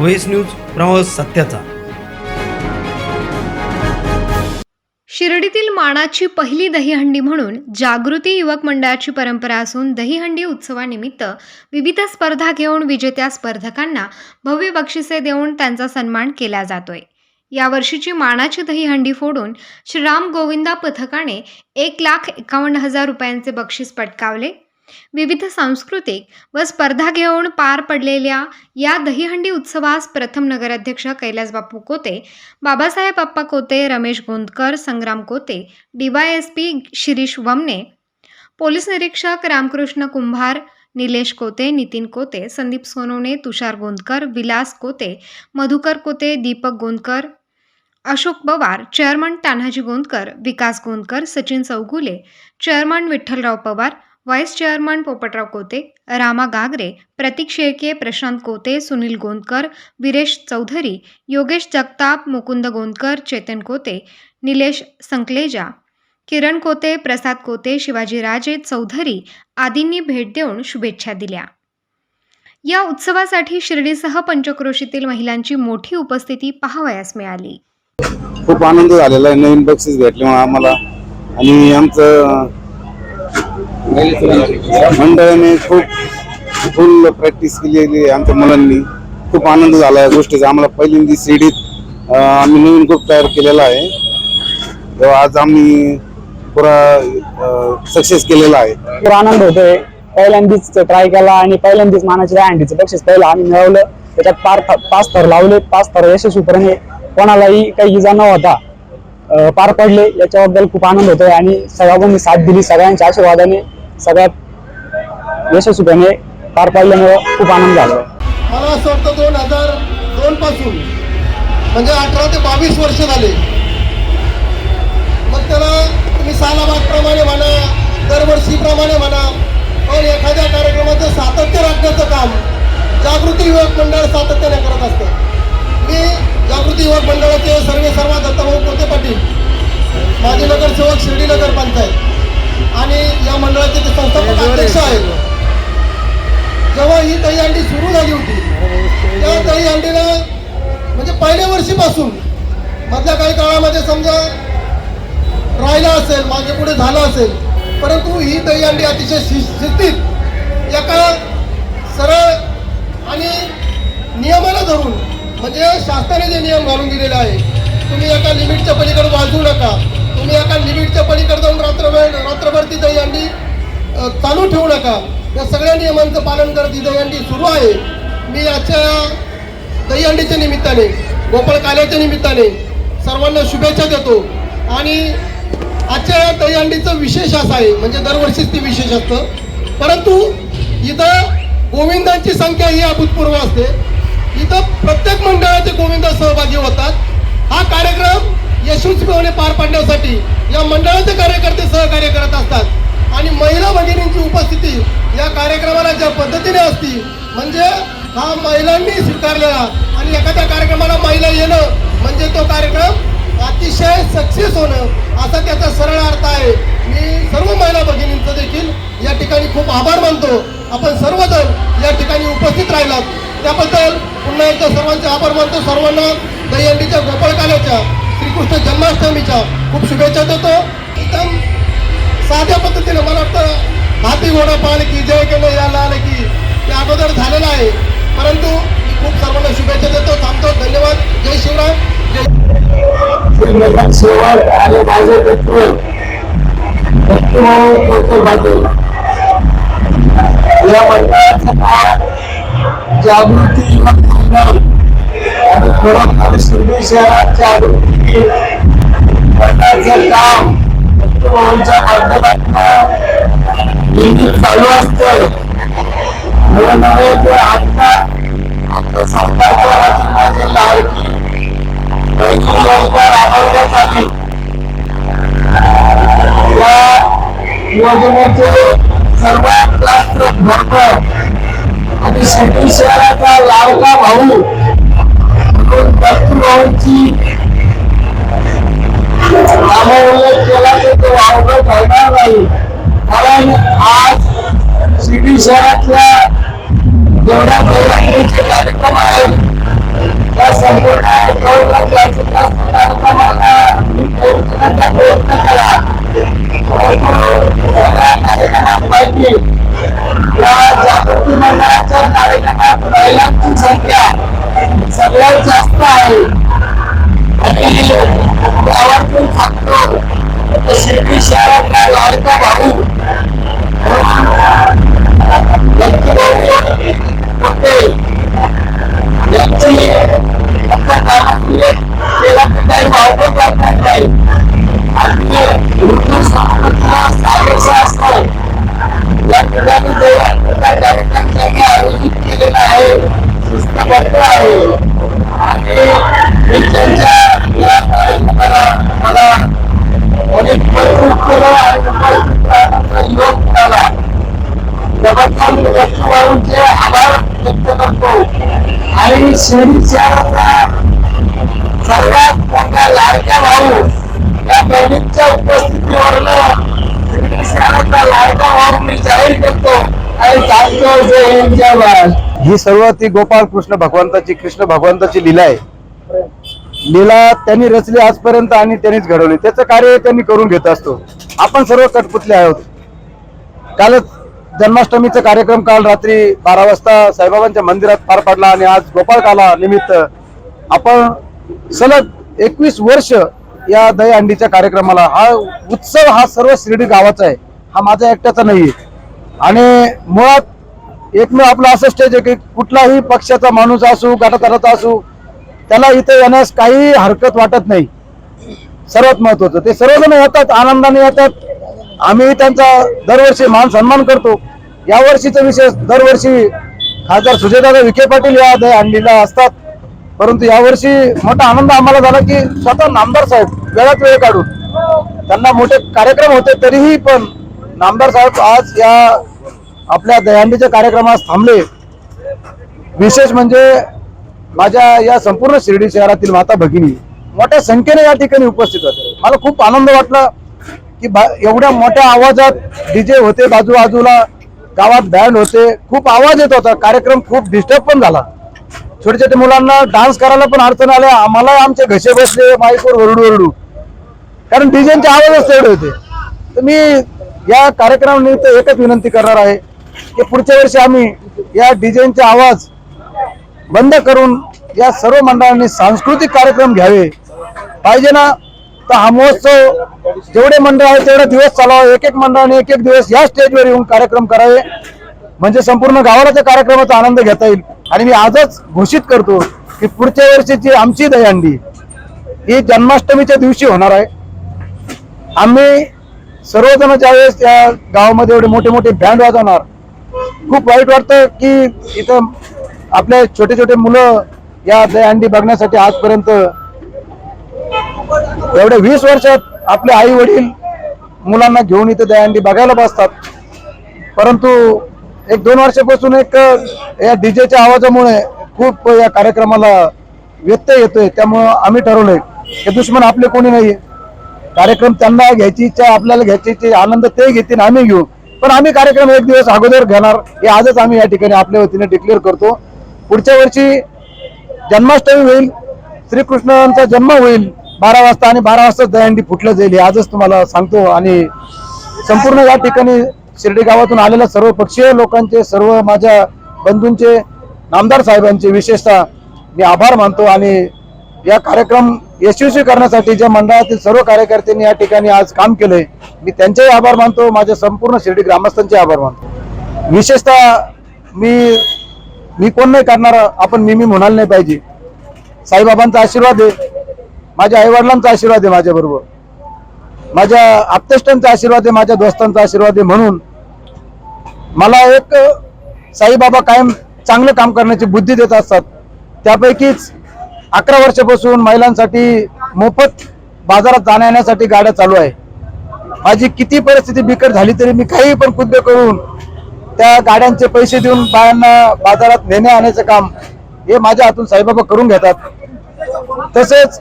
Voice news प्रवास सत्याचा. शिर्डीतील मानाची पहिली दहीहंडी म्हणून जागृती युवक मंडळाची परंपरा असून दहीहंडी उत्सवानिमित्त विविध स्पर्धा घेऊन विजेत्या स्पर्धकांना भव्य बक्षिसे देऊन त्यांचा सन्मान केला जातोय. यावर्षीची मानाची दहीहंडी फोडून श्रीराम गोविंदा पथकाने एक लाख एकावन्न हजार रुपयांचे बक्षीस पटकावले. विविध सांस्कृतिक व स्पर्धा घेऊन पार पडलेल्या या दहीहंडी उत्सवास प्रथम नगराध्यक्ष कैलास बापू कोते बाबासाहेब अप्पा कोते रमेश गोंदकर संग्राम कोते डीवायएसपी शिरीष वमने पोलीस निरीक्षक रामकृष्ण कुंभार निलेश कोते नितीन कोते संदीप सोनवणे तुषार Gondkar Vilas Kote Madhukar Kote Deepak Gondkar Ashok Pawar chairman Tanhaji Gondkar Vikas Gondkar Sachin Chougule chairman Vitthalrao Pawar vice chairman Poptrao Kote Rama Gagare प्रतीक शेळके प्रशांत कोते सुनील गोंदकर विरेश चौधरी योगेश जगताप मुकुंद गोंदकर चेतन कोते निलेश संकलेजा किरण कोते प्रसाद कोते शिवाजी राजे चौधरी आदींनी भेट देऊन शुभेच्छा दिल्या. या उत्सवासाठी शिर्डीसह पंचक्रोशीतील महिलांची मोठी उपस्थिती पाहावयास मिळाली. खूप आनंद झालेला आहे. नवीन बक्षीस भेटल्यामुळे आम्हाला आणि आमचं मंडळाने खूप फुल प्रॅक्टिस केलेली आहे आमच्या मुलांनी. खूप आनंद झाला या गोष्टीचा. आम्हाला पहिल्यांदा सीडीत आम्ही नवीन ग्रुप तयार केलेला आहे. तेव्हा आज आम्ही पुरा सक्सेस केलेला आहे. पुरा आनंद होतोय. पहिल्यांदाच ट्राय केला आणि पहिल्यांदाच मानाची रायंडीचं बक्षीस पहिलं आम्ही मिळवलं. त्याच्यात पार पाच थर लावले पाच थर यशस्वीपणे कोणालाही काही इजा न होता पार पडले याच्याबद्दल खूप आनंद होतोय आणि सगळ्यांनी साथ दिली. सगळ्यांच्या आशीर्वादाने सगळ्यात यशस्वीपणे पार पाडल्यामुळे खूप आनंद झाला. मला असं वाटतं दोन हजार दोन पासून म्हणजे अठरा ते बावीस वर्ष झाले. मग त्याला तुम्ही सालाबादप्रमाणे म्हणा दरवर्षीप्रमाणे म्हणा पण एखाद्या कार्यक्रमाचं सातत्य राखण्याचं काम जागृती युवक मंडळ सातत्याने करत असतं. मी जागृती युवक मंडळाचे सर्वे सर्वा दत्तभाऊ कोते पाटील माजी नगरसेवक शिर्डी नगर पंचायत आणि या मंडळाचे ते संस्थापक अध्यक्ष आहेत. जेव्हा ही दहीहंडी सुरू झाली होती त्या दहीहंडीला म्हणजे पहिल्या वर्षीपासून मधल्या काही काळामध्ये समजा राहिला असेल मागे पुढे झालं असेल परंतु ही दहीहंडी अतिशय शि- शिस्तीत एका सरळ आणि नियमाला धरून म्हणजे शासनाने जे नियम घालून दिलेले आहे तुम्ही एका लिमिटच्या पलीकडे वाजवू नका. तुम्ही एका लिमिटच्या पलीकडे जाऊन रात्रभर रात्रभर ती दहीहंडी चालू ठेवू नका. या सगळ्या नियमांचं पालन करत ही दहीहंडी सुरू आहे. मी आजच्या दहीहंडीच्या निमित्ताने गोपाळ काल्याच्या निमित्ताने सर्वांना शुभेच्छा देतो. आणि आजच्या या दहीहंडीचं विशेष असं आहे म्हणजे दरवर्षीच ती विशेष असतं. परंतु इथं गोविंदांची संख्या ही अभूतपूर्व असते. इथं प्रत्येक मंडळाचे गोविंद सहभागी होतात. हा कार्यक्रम यशस्वीपणे पार पाडण्यासाठी या मंडळाचे कार्यकर्ते सहकार्य करत असतात. आणि महिला भगिनींची उपस्थिती या कार्यक्रमाला ज्या पद्धतीने असती म्हणजे हा महिलांनी स्वीकारलेला आणि एखाद्या कार्यक्रमाला महिला येणं म्हणजे तो कार्यक्रम अतिशय सक्सेस होणं असा त्याचा सरळ अर्थ आहे. मी सर्व महिला भगिनींचं देखील या ठिकाणी खूप आभार मानतो. आपण सर्वजण या ठिकाणी उपस्थित राहिलात. त्याबद्दल पुन्हा एकदा सर्वांचे आभार मानतो. सर्वांना दहीहंडीच्या गोपाळकाल्याच्या श्रीकृष्ण जन्माष्टमीच्या खूप शुभेच्छा देतो. एकदम साध्या पद्धतीने मला वाटतं हाती घोडा पाल की जय केलं या लाल की ते अगोदर झालेलं आहे. परंतु मी खूप सर्वांना शुभेच्छा देतो. थांबतो. धन्यवाद. जय शिवराम जय नगरसेवक आणि माझे मित्र पाटील या मंडळाचं जागृती खरोखर शिर्डी शहरात जागृती काम माध्यमातून नेहमी चालू असतं नव्हे ते आता सरकारच्या लाडकी या योजनेचे सर्वात जास्त भरपूर आणि सिटी शहराचा लाडका भाऊ. म्हणून दत्तूभाऊंची नामोल्लेख केला तर तो ठरणार नाही. कारण आज सिटी शहरातल्या जेवढ्या कार्यक्रम आहेत संपूर्ण कार्यक्रमाला प्रयत्न करा कार्यक्रमापैकी जागृती मंडळाच्या कार्यक्रमात महिलांची संख्या सगळ्यात जास्त आहे. आणि गावातून शिर्डी लाडका व्यक्त आणि शहरी शहराचा सर्वात मोठा लाडका भाऊ या बहिणीच्या उपस्थितीवरनं शहराचा लाडका भाऊ मी जाहीर करतो. आणि सांगतो जय हिंद जय महाराष्ट्र ही सर्व ती गोपाळ कृष्ण भगवंताची कृष्ण भगवंताची लीला आहे. लीला त्यांनी रचली आजपर्यंत आणि त्यांनीच घडवली. त्याचं कार्य त्यांनी करून घेत असतो. आपण सर्व कटपुतले आहोत. कालच जन्माष्टमीचा कार्यक्रम काल रात्री बारा वाजता साईबाबांच्या मंदिरात पार पडला आणि आज गोपाळकाला निमित्त आपण सलग एकवीस वर्ष या दहीहंडीच्या कार्यक्रमाला हा उत्सव हा सर्व शिर्डी गावाचा आहे. हा माझा एकट्याचा नाही आणि मुळात एकमेव आपलं असं स्टेज आहे की कुठलाही पक्षाचा माणूस असू गटातराचा असू त्याला इथे येण्यास काही हरकत वाटत नाही. सर्वात महत्वाचं. ते सर्वजण येतात आनंदाने येतात. आम्ही त्यांचा दरवर्षी मान सन्मान करतो. यावर्षीचं विशेष दरवर्षी खासदार सुजयदादा विखे पाटील या आणलेल्या असतात. परंतु यावर्षी मोठा आनंद आम्हाला झाला की स्वतः नामदार साहेब वेळात वेळ काढून. त्यांना मोठे कार्यक्रम होते तरीही पण नामदार साहेब आज या आपल्या दहीहंडीच्या कार्यक्रमास थांबले. विशेष म्हणजे माझ्या या संपूर्ण शिर्डी शहरातील माता भगिनी मोठ्या संख्येने या ठिकाणी उपस्थित होते. मला खूप आनंद वाटला. की बा- एवढ्या मोठ्या आवाजात डीजे होते बाजू बाजूला गावात बँड होते खूप आवाज येत होता कार्यक्रम खूप डिस्टर्ब पण झाला. छोटे छोटे मुलांना डान्स करायला पण अडचण आल्या आम्हाला आमचे घसे बसले माईकवर ओरडू ओरडू कारण डीजेचे आवाजच तेवढे होते. तर मी या कार्यक्रमानिमित्त एकच विनंती करणार आहे की पुढच्या वर्षी आम्ही या डीजेचे आवाज बंद करून या सर्व मंडळांनी सांस्कृतिक कार्यक्रम घ्यावे. पाहिजे ना तर हा महोत्सव जेवढे मंडळ आहे तेवढे दिवस चालावे. एक एक मंडळाने एक एक दिवस या स्टेजवर येऊन कार्यक्रम करावे. म्हणजे संपूर्ण गावाला त्या कार्यक्रमाचा आनंद घेता येईल. आणि मी आजच घोषित करतो की पुढच्या वर्षीची आमची दहीहंडी ही जन्माष्टमीच्या दिवशी होणार आहे. आम्ही सर्वजण ज्यावेळेस त्या गावामध्ये एवढे मोठे मोठे बँड वाजवणार खूप वाईट वाटतं की इथं आपले छोटे छोटे मुलं या दहीहंडी बघण्यासाठी आजपर्यंत एवढ्या वीस वर्षात आपले आई वडील मुलांना घेऊन इथे दयांडी बघायला बसतात. परंतु एक दोन वर्षापासून एक या डीजेच्या आवाजामुळे खूप या कार्यक्रमाला व्यत्यय येतोय. त्यामुळं आम्ही ठरवलंय हे दुश्मन आपले कोणी नाहीये. कार्यक्रम त्यांना घ्यायची इच्छा आपल्याला घ्यायची इच्छा आनंद ते घेतील आम्ही घेऊ. पण आम्ही कार्यक्रम एक दिवस अगोदर घेणार हे आजच आम्ही या ठिकाणी आपल्या वतीने डिक्लेअर करतो. पुढच्या वर्षी जन्माष्टमी होईल श्रीकृष्णांचा जन्म होईल. बारा वाजता आणि बारा वाजता दयांडी फुटलं जाईल हे आजच तुम्हाला सांगतो आणि संपूर्ण या ठिकाणी शिर्डी गावातून आलेल्या सर्व पक्षीय लोकांचे सर्व माझ्या बंधूंचे नामदार साहेबांचे विशेषतः मी आभार मानतो आणि या कार्यक्रम यशस्वी करण्यासाठी ज्या मंडळातील सर्व कार्यकर्त्यांनी या ठिकाणी आज काम केलंय मी त्यांचेही आभार मानतो माझ्या संपूर्ण शिर्डी ग्रामस्थांचे आभार मानतो. विशेषतः मी मी कोण नाही करणार आपण मी मी म्हणाल नाही पाहिजे. साईबाबांचा आशीर्वाद आहे. माझ्या आईवडिलांचा आशीर्वाद आहे माझ्याबरोबर. माझ्या आप्तेष्टांचा आशीर्वाद आहे माझ्या दोस्तांचा आशीर्वाद आहे म्हणून मला एक साईबाबा कायम चांगलं काम करण्याची बुद्धी देत असतात. त्यापैकीच अकरा वर्षापासून महिलांसाठी मोफत बाजारात जाण्यासाठी गाड्या चालू आहे. माझी किती परिस्थिती बिकट झाली तरी मी काही पण कुद्य करून त्या गाड्यांचे पैसे देऊन बायांना बाजारात नेणे आणायचं काम हे माझ्या हातून साईबाबा करून घेतात. तसेच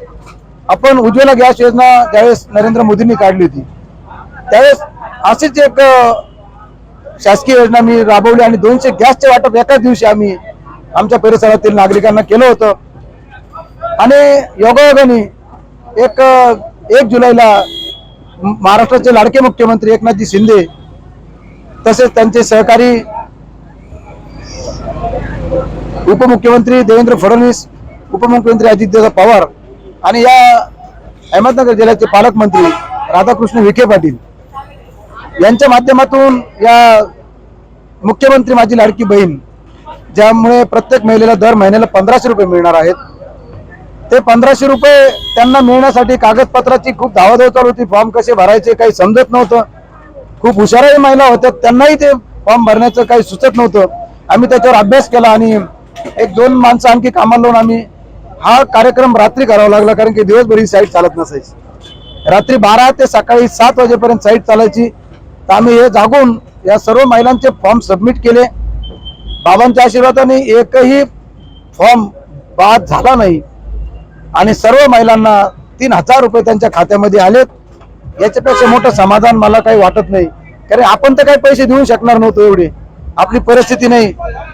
आपण उज्ज्वला गॅस योजना ज्यावेळेस नरेंद्र मोदींनी काढली होती त्यावेळेस अशीच एक शासकीय योजना मी राबवली आणि दोनशे गॅसचे वाटप एकाच दिवशी आम्ही आमच्या परिसरातील नागरिकांना केलं होतं. आणि योगायोगाने एक एक जुलैला महाराष्ट्राचे लाडके मुख्यमंत्री एकनाथजी शिंदे तसेच त्यांचे सहकारी उपमुख्यमंत्री देवेंद्र फडणवीस उपमुख्यमंत्री अजितदादा पवार आणि या अहमदनगर जिल्ह्याचे पालकमंत्री राधाकृष्ण विखे पाटील यांच्या माध्यमातून या मुख्यमंत्री माझी लाडकी बहीण ज्यामुळे प्रत्येक महिलेला दर महिन्याला पंधराशे रुपये मिळणार आहेत. ते पंधराशे रुपये त्यांना मिळण्यासाठी कागदपत्राची खूप धावाधाव चालू होती. फॉर्म कसे भरायचे काही समजत नव्हतं. खूप हुशारही महिला होत्या. त्यांनाही ते फॉर्म भरण्याचं काही सुचत नव्हतं. आम्ही त्याच्यावर अभ्यास केला आणि एक दोन माणसं आणखी कामाला लावून आम्ही हा कार्यक्रम रात्री करावा लागला कारण की दिवसभर ही साईट चालत नसायची. रात्री बारा ते सकाळी सात वाजेपर्यंत साईट चालायची. तर आम्ही हे जागून या सर्व महिलांचे फॉर्म सबमिट केले. बाबांच्या आशीर्वादाने एकही फॉर्म बाद झाला नाही. आणि सर्व महिलांना तीन हजार रुपये त्यांच्या खात्यामध्ये आलेत. याच्यापेक्षा मोठं समाधान मला काही वाटत नाही. कारण आपण तर काही पैसे देऊ शकणार नव्हतो एवढे. आपली परिस्थिती नाही.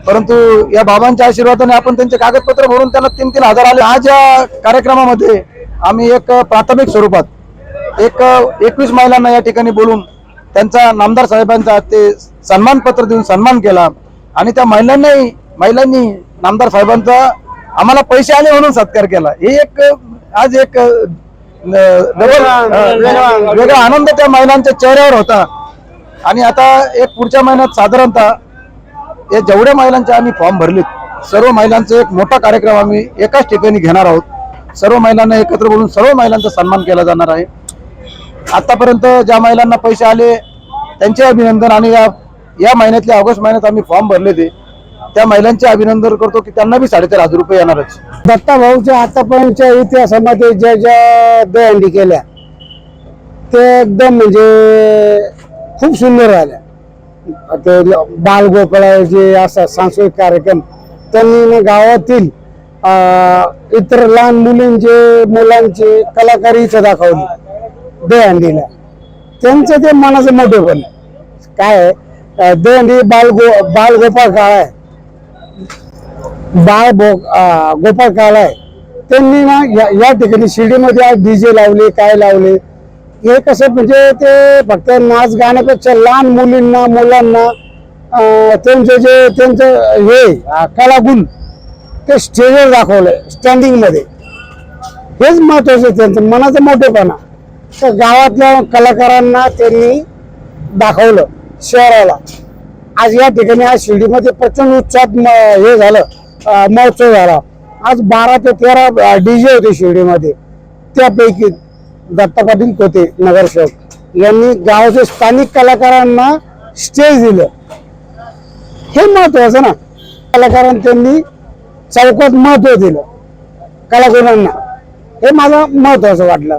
परंतु या बाबांच्या आशीर्वादाने आपण त्यांचे कागदपत्र भरून त्यांना तीन तीन हजार आले. आज या कार्यक्रमामध्ये आम्ही एक प्राथमिक स्वरूपात एक एकवीस महिलांना या ठिकाणी बोलून त्यांचा नामदार साहेबांचा ते सन्मान पत्र देऊन सन्मान केला. आणि त्या महिलांनाही महिलांनी नामदार साहेबांचा आम्हाला पैसे आले म्हणून सत्कार केला. हे एक आज एक वेगळा आनंद त्या महिलांच्या चेहऱ्यावर होता. आणि आता एक पुढच्या महिन्यात साधारणतः या जेवढ्या महिलांचे आम्ही फॉर्म भरलेत सर्व महिलांचा एक मोठा कार्यक्रम आम्ही एकाच ठिकाणी घेणार आहोत. सर्व महिलांना एकत्र बोलून सर्व महिलांचा सन्मान केला जाणार आहे. आतापर्यंत ज्या महिलांना पैसे आले त्यांचे अभिनंदन आणि या या महिन्यातल्या ऑगस्ट महिन्यात आम्ही फॉर्म भरले ते त्या महिलांचे अभिनंदन करतो की त्यांना बी साडेचार हजार रुपये येणारच. दत्ता भाऊच्या आतापर्यंतच्या इतिहासामध्ये ज्या ज्या दहंडी केल्या ते एकदम म्हणजे खूप सुंदर राहिल्या. ते बालगोपाळाचे असा सांस्कृतिक कार्यक्रम त्यांनी ना गावातील इतर लहान मुलींचे मुलांचे कलाकारी इथं दाखवली दहीहंडीला. त्यांचं ते मनाचं मोठेपण काय आहे, बालगो बालगोपाळ काळ आहे. बाळ भो गोपाळ काळ आहे. त्यांनी ना या, या ठिकाणी शिर्डीमध्ये आज डी जे लावले काय लावले हे कसं म्हणजे ते फक्त नाच गाण्यापेक्षा लहान मुलींना मुलांना त्यांचे जे त्यांचं हे कलागुण ते स्टेजवर दाखवलंय स्टँडिंगमध्ये हेच महत्वाचं त्यांचं मनाचं मोठेपणा. तर गावातल्या कलाकारांना त्यांनी दाखवलं शहराला. आज या ठिकाणी आज शिर्डीमध्ये प्रचंड उत्साहात म- हे झालं महोत्सव झाला. आज बारा ते तेरा डी जे होते शिर्डीमध्ये. त्यापैकी दत्ता पाटील होते नगरसेवक. यांनी गावाच्या स्थानिक कलाकारांना स्टेज दिलं. हे महत्वाचं ना. कलाकारांना त्यांनी चौकात महत्त्व दिलं. कलाकारांना हे मला महत्वाचं वाटलं.